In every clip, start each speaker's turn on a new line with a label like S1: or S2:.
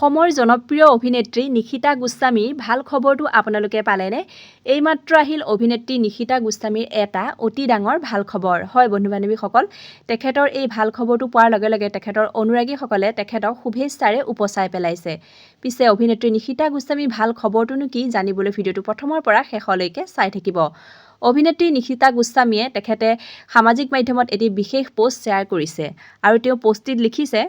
S1: অসমৰ জনপ্ৰিয় অভিনেত্ৰী নিশিতা গোস্বামীৰ ভাল খবৰটো আপোনালোকে পালেনে? এইমাত্ৰ আহিল অভিনেত্ৰী নিশিতা গোস্বামীৰ এটা অতি ডাঙৰ ভাল খবৰ। হয় বন্ধু বান্ধৱীসকল তেখেতৰ এই ভাল খবৰটো পোৱাৰ লগে লগে তেখেতৰ অনুৰাগীসকলে তেখেতক শুভেচ্ছাৰে উপচাই পেলাইছে। পিছে অভিনেত্ৰী নিশিতা গোস্বামীৰ ভাল খবৰটোনো কি জানিবলৈ ভিডিঅ'টো প্ৰথমৰ পৰা শেষলৈকে চাই থাকিব। অভিনেত্ৰী নিশিতা গোস্বামীয়ে তেখেতে সামাজিক মাধ্যমত এটি বিশেষ পোষ্ট শ্বেয়াৰ কৰিছে আৰু তেওঁ পোষ্টটিত লিখিছে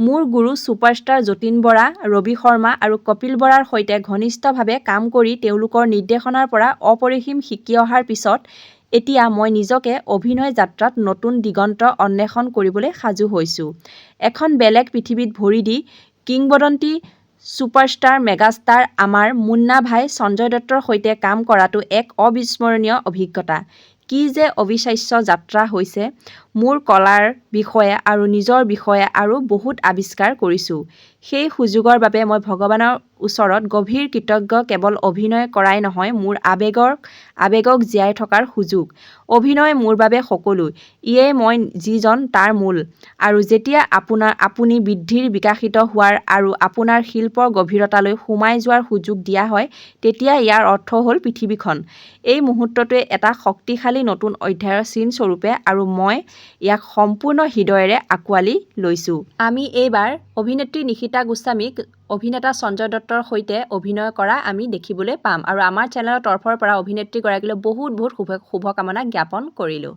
S1: মোৰ গুৰু ছুপাৰষ্টাৰ যতীন বৰা ৰবি শৰ্মা আৰু কপিল বৰাৰ সৈতে ঘনিষ্ঠভাৱে কাম কৰি তেওঁলোকৰ নিৰ্দেশনাৰ পৰা অপৰিসীম শিকি অহাৰ পিছত এতিয়া মই নিজকে অভিনয় যাত্ৰাত নতুন দিগন্ত অন্বেষণ কৰিবলৈ সাজু হৈছোঁ। এখন বেলেগ পৃথিৱীত ভৰি দি কিংবদন্তি ছুপাৰষ্টাৰ মেগাষ্টাৰ আমাৰ মুন্না ভাই সঞ্জয় দত্তৰ সৈতে কাম কৰাটো এক অবিস্মৰণীয় অভিজ্ঞতা। কি যে অবিশ্বাস্য যাত্ৰা হৈছে মোৰ কলাৰ বিষয়ে আৰু নিজৰ বিষয়ে আৰু বহুত আৱিষ্কাৰ কৰিছোঁ। সেই সুযোগৰ বাবে মই ভগৱানৰ ওচৰত গভীৰ কৃতজ্ঞ কেৱল অভিনয় কৰাই নহয় মোৰ আৱেগৰ আৱেগক জীয়াই থকাৰ সুযোগ। অভিনয় মোৰ বাবে সকলো ইয়েই মই যিজন তাৰ মূল। আৰু যেতিয়া আপোনাৰ আপুনি বৃদ্ধিৰ বিকাশিত হোৱাৰ আৰু আপোনাৰ শিল্পৰ গভীৰতালৈ সোমাই যোৱাৰ সুযোগ দিয়া হয় তেতিয়া ইয়াৰ অৰ্থ হ'ল পৃথিৱীখন। এই মুহূৰ্তটোৱে এটা শক্তিশালী নতুন অধ্যায়ৰ চিন স্বৰূপে আৰু মই ইয়াক সম্পূৰ্ণ হৃদয়েৰে আঁকোৱালি লৈছোঁ। আমি এইবাৰ অভিনেত্ৰী নিশিতা গোস্বামীক অভিনেতা সঞ্জয় দত্তৰ সৈতে অভিনয় কৰা আমি দেখিবলৈ পাম আৰু আমাৰ চেনেলৰ তৰফৰ পৰা অভিনেত্ৰীগৰাকীলৈ বহুত বহুত শুভ শুভকামনা জ্ঞাপন কৰিলোঁ।